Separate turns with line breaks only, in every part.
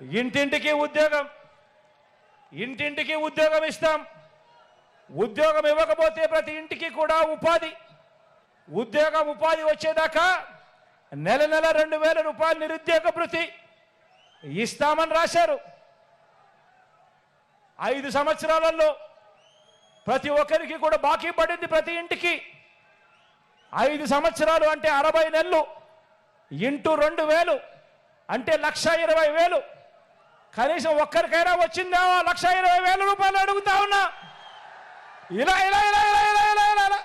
ఇంటింటికి ఉద్యోగం. ఇంటింటికి ఉద్యోగం ఇస్తాం. ఉద్యోగం ఇవ్వకపోతే ప్రతి ఇంటికి కూడా ఉపాధి. ఉద్యోగం ఉపాధి వచ్చేదాకా నెల నెల రెండు వేల రూపాయలు నిరుద్యోగ భృతి ఇస్తామని రాశారు. ఐదు సంవత్సరాలలో ప్రతి ఒక్కరికి కూడా బాకీ పడింది ప్రతి ఇంటికి. ఐదు సంవత్సరాలు అంటే అరవై నెలలు. ఇంటూ రెండు వేలు అంటే లక్ష ఇరవై వేలు. కనీసం ఒక్కరికైనా వచ్చిందా? లక్ష ఇరవై వేల రూపాయలు అడుగుతా ఉన్నా. ఇలా ఇలా ఇలా ఇలా ఇలా ఇలా ఇలా ఇలా.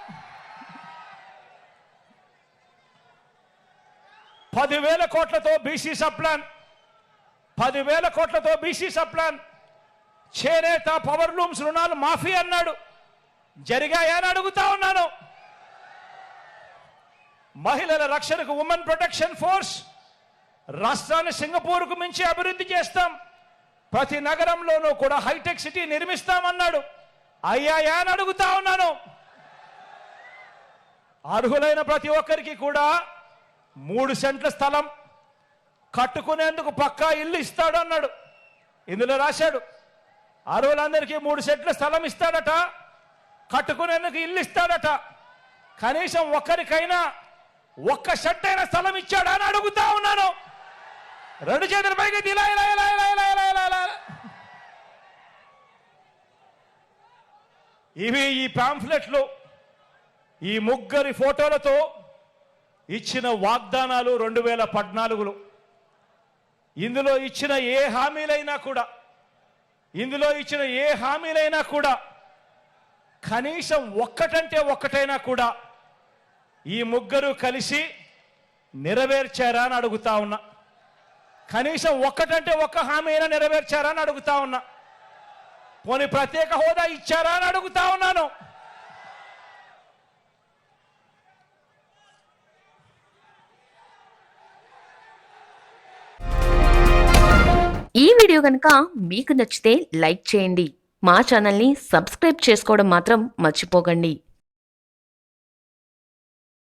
పదివేల కోట్లతో బీసీ సప్లాన్ పదివేల కోట్లతో బీసీ సప్లాన్ చేనేత పవర్ లూమ్స్ రుణాలు మాఫీ అన్నాడు. జరిగాయని అడుగుతా ఉన్నాను. మహిళల రక్షణకు ఉమెన్ ప్రొటెక్షన్ ఫోర్స్ రాష్ట్రాన్ని సింగపూర్కు మించి అభివృద్ధి చేస్తాం. ప్రతి నగరంలోనూ కూడా హైటెక్ సిటీ నిర్మిస్తామన్నాడు. అయ్యాయా అని అడుగుతా ఉన్నాను? అర్హులైన ప్రతి ఒక్కరికి కూడా మూడు సెంట్ల స్థలం కట్టుకునేందుకు పక్కా ఇల్లు ఇస్తాడు అన్నాడు ఇందులో రాశాడు అర్హులందరికీ మూడు సెంట్ల స్థలం ఇస్తాడట కట్టుకునేందుకు ఇల్లు ఇస్తాడట. కనీసం ఒక్కరికైనా ఒక్క షర్ట్ అయిన స్థలం ఇచ్చాడా? అని అడుగుతా ఉన్నాను. రెండు చేతుల పైకి ఎత్తి ఇలా ఇలా ఇలా ఇలా ఇలా. ఇవి ఈ పాంఫ్లెట్లు ఈ ముగ్గురి ఫోటోలతో ఇచ్చిన వాగ్దానాలు రెండు వేల పద్నాలుగులో. ఇందులో ఇచ్చిన ఏ హామీలైనా కూడా ఇందులో ఇచ్చిన ఏ హామీలైనా కూడా కనీసం ఒక్కటంటే ఒక్కటైనా కూడా ఈ ముగ్గురు కలిసి నెరవేర్చారా అని అడుగుతా ఉన్నా. కనీసం ఒక్కటంటే ఒక్క హామీ అయినా నెరవేర్చారా అని అడుగుతా ఉన్నా. పోనీ ప్రత్యేక హోదా ఇచ్చారా అని అడుగుతా ఉన్నాను.
ఈ వీడియో కనుక మీకు నచ్చితే లైక్ చేయండి. మా ఛానల్ని సబ్స్క్రైబ్ చేసుకోవడం మాత్రం మర్చిపోకండి.